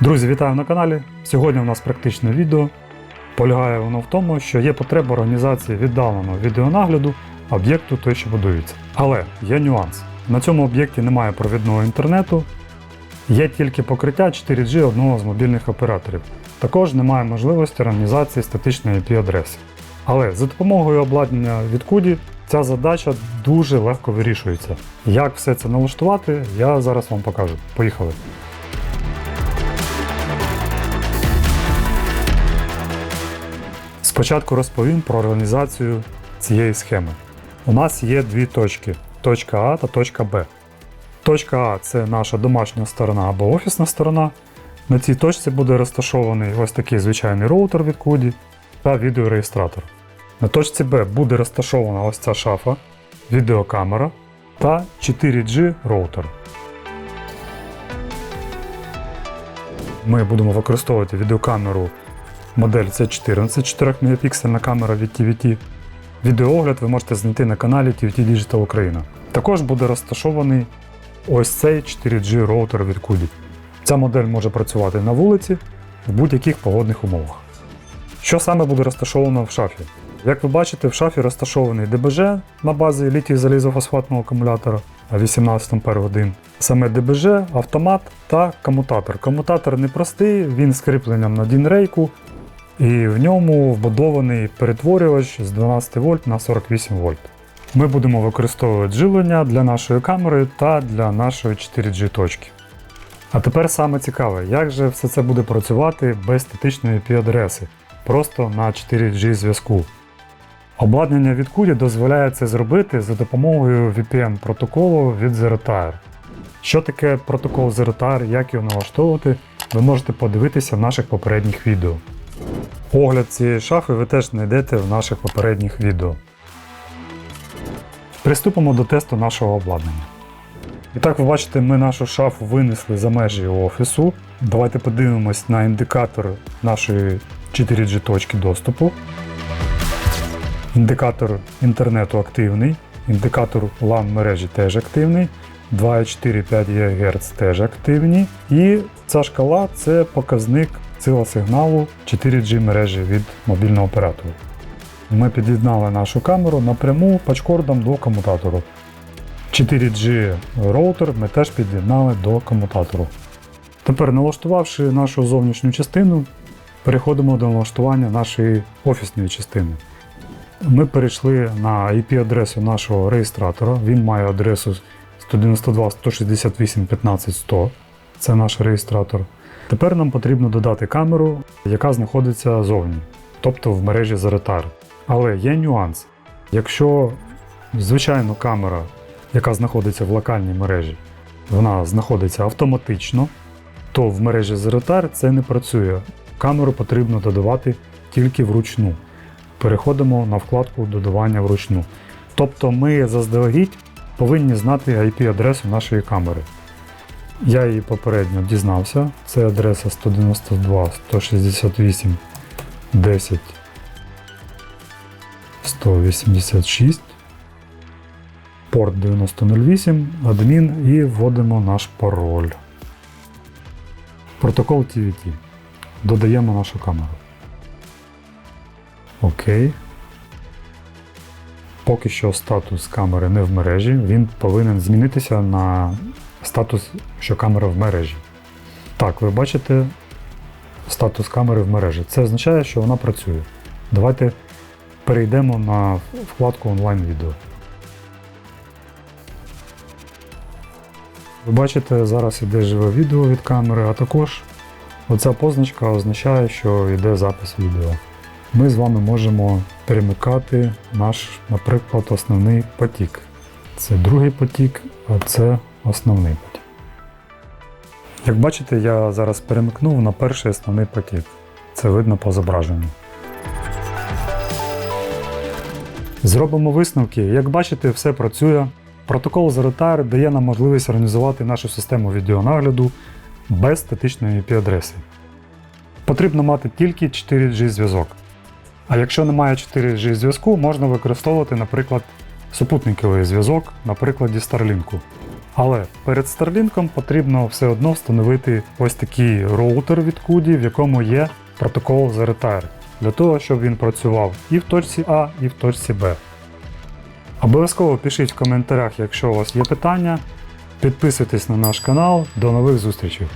Друзі, вітаю на каналі. Сьогодні у нас практичне відео. Полягає воно в тому, що є потреба організації віддаленого відеонагляду об'єкту той, що будується. Але є нюанс. На цьому об'єкті немає провідного інтернету, є тільки покриття 4G одного з мобільних операторів. Також немає можливості організації статичної IP-адреси. Але за допомогою обладнання від CUDI ця задача дуже легко вирішується. Як все це налаштувати, я зараз вам покажу. Поїхали! Спочатку розповім про організацію цієї схеми. У нас є дві точки точка А та точка Б. Точка А це наша домашня сторона або офісна сторона. На цій точці буде розташований ось такий звичайний роутер від CUDI та відеореєстратор. На точці Б буде розташована ось ця шафа, відеокамера та 4G роутер. Ми будемо використовувати відеокамеру модель C14 4 мегапіксельна камера від TVT. Відеоогляд ви можете знайти на каналі TVT Digital Україна. Також буде розташований ось цей 4G роутер від CUDI. Ця модель може працювати на вулиці в будь-яких погодних умовах. Що саме буде розташовано в шафі? Як ви бачите, в шафі розташований ДБЖ на базі літій залізофосфатного акумулятора 18 Ах. Саме ДБЖ, автомат та комутатор. Комутатор непростий, він з кріпленням на дінрейку, і в ньому вбудований перетворювач з 12 вольт на 48 вольт. Ми будемо використовувати живлення для нашої камери та для нашої 4G точки. А тепер саме цікаве, як же все це буде працювати без статичної IP-адреси, просто на 4G зв'язку. Обладнання від CUDI дозволяє це зробити за допомогою VPN протоколу від ZeroTire. Що таке протокол ZeroTire, як його налаштовувати, ви можете подивитися в наших попередніх відео. Огляд цієї шафи ви теж знайдете в наших попередніх відео. Приступимо до тесту нашого обладнання. І так, ви бачите, ми нашу шафу винесли за межі офісу. Давайте подивимось на індикатор нашої 4G точки доступу. Індикатор інтернету активний, індикатор LAN мережі теж активний, 2,4-5 ГГц теж активні. І ця шкала це показник сила сигналу 4G мережі від мобільного оператора. Ми під'єднали нашу камеру напряму пачкордом до комутатору. 4G роутер ми теж під'єднали до комутатору. Тепер, налаштувавши нашу зовнішню частину, переходимо до налаштування нашої офісної частини. Ми перейшли на IP-адресу нашого реєстратора. Він має адресу 192.168.15.100. Це наш реєстратор. Тепер нам потрібно додати камеру, яка знаходиться зовні, тобто в мережі Zaretar. Але є нюанс. Якщо звичайно камера, яка знаходиться в локальній мережі, вона знаходиться автоматично, то в мережі Zaretar це не працює. Камеру потрібно додавати тільки вручну. Переходимо на вкладку додавання вручну. Тобто ми заздалегідь повинні знати IP-адресу нашої камери. Я її попередньо дізнався. Це адреса 192 168 10 186, порт 9008, адмін і вводимо наш пароль. Протокол TVT. Додаємо нашу камеру. Окей. Поки що статус камери не в мережі, він повинен змінитися на статус, що камера в мережі. Так, ви бачите статус камери в мережі. Це означає, що вона працює. Давайте перейдемо на вкладку онлайн-відео. Ви бачите, зараз іде живе відео від камери, а також оця позначка означає, що йде запис відео. Ми з вами можемо перемикати наш, наприклад, основний потік. Це другий потік, а це основний потік. Як бачите, я зараз перемикнув на перший основний потік. Це видно по зображенню. Зробимо висновки. Як бачите, все працює. Протокол ZeroTire дає нам можливість організувати нашу систему відеонагляду без статичної IP-адреси. Потрібно мати тільки 4G зв'язок. А якщо немає 4G зв'язку, можна використовувати, наприклад, супутниковий зв'язок на прикладі Starlink. Але перед Starlink потрібно все одно встановити ось такий роутер від CUDI, в якому є протокол з Retire, для того, щоб він працював і в точці А, і в точці Б. Обов'язково пишіть в коментарях, якщо у вас є питання. Підписуйтесь на наш канал. До нових зустрічей!